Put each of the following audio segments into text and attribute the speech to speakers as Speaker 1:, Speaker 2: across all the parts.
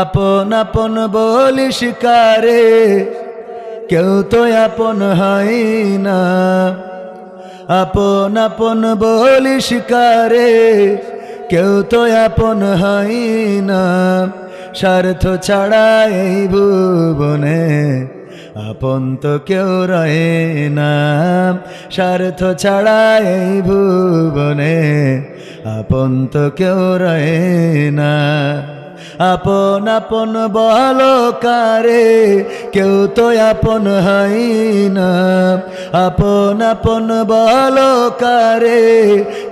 Speaker 1: আপন আপন বলি শিকারে কেউ তো আপন হয় না। আপন আপন বলি শিকারে কেউ তো আপন হয় না। স্বার্থ ছাড়া এই ভুবনে আপন তো কেউ রয়ে না। স্বার্থ ছাড়া এই ভুবনে আপন তো কেউ রয়ে না। আপন আপন বলো কারে, কেউ তো আপন হয় না। আপন আপন বলো কারে,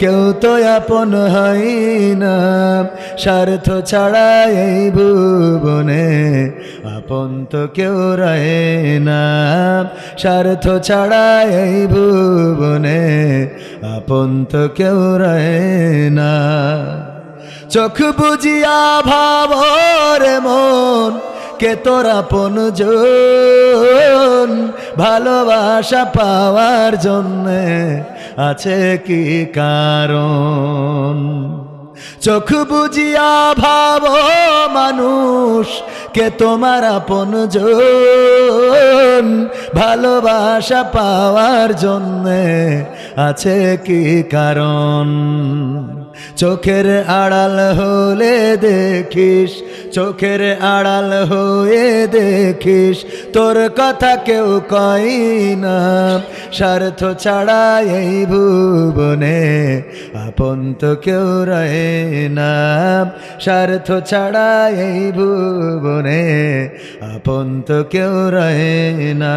Speaker 1: কেউ তো আপন হয় না। স্বার্থ ছাড়া এই ভুবনে আপন তো কেউ রয়ে না। স্বার্থ ছাড়া এই ভুবনে আপন তো কেউ রয়ে না। চোখ বুঝিয়া ভাবর মন, কে তোরা পন ভালোবাসা পাওয়ার জন্যে আছে কি কারণ? চোখ বুঝিয়া ভাব মানুষ, কে তোমার আপন ভালোবাসা পাওয়ার জন্যে আছে কি কারণ? চোখের আড়াল হলে দেখিস, চোখের আড়াল হয়ে দেখিস, তোর কথা কেউ কই না। স্বার্থ ছাড়া এই ভুবনে আপন তো কেউ রয়ে না। স্বার্থ ছাড়া এই ভুবনে আপন তো কেউ রয়ে না।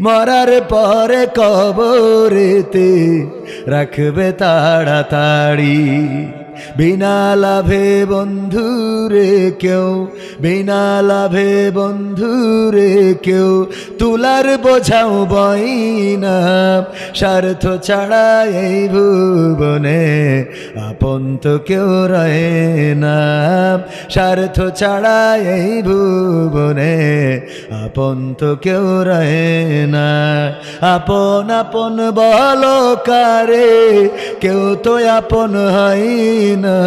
Speaker 1: মরার পরে কবরেতে রাখবে তাড়াতাড়ি। বিনা লাভে বন্ধু রে কেউ, বিনা লাভে বন্ধু রে কেউ, তুলার বোঝাও বই না স্বার্থ ছাড়া এই ভুবনে আপন তো কেউ রয়ে না স্বার্থ ছাড়া এই ভুবনে আপন তো কেউ রয়ে না আপন আপন বলো কারে, কেউ তো আপন হয় না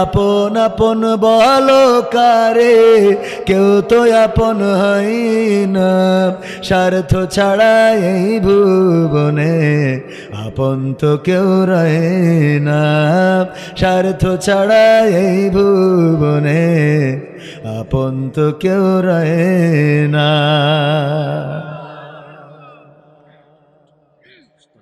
Speaker 1: আপন আপন বলো কারে, কেউ তো আপন হয় না। স্বার্থ ছাড়া এই ভুবনে আপন তো কেউ রয়ে না। স্বার্থ ছাড়া এই ভুবনে আপন তো কেউ রয়ে না।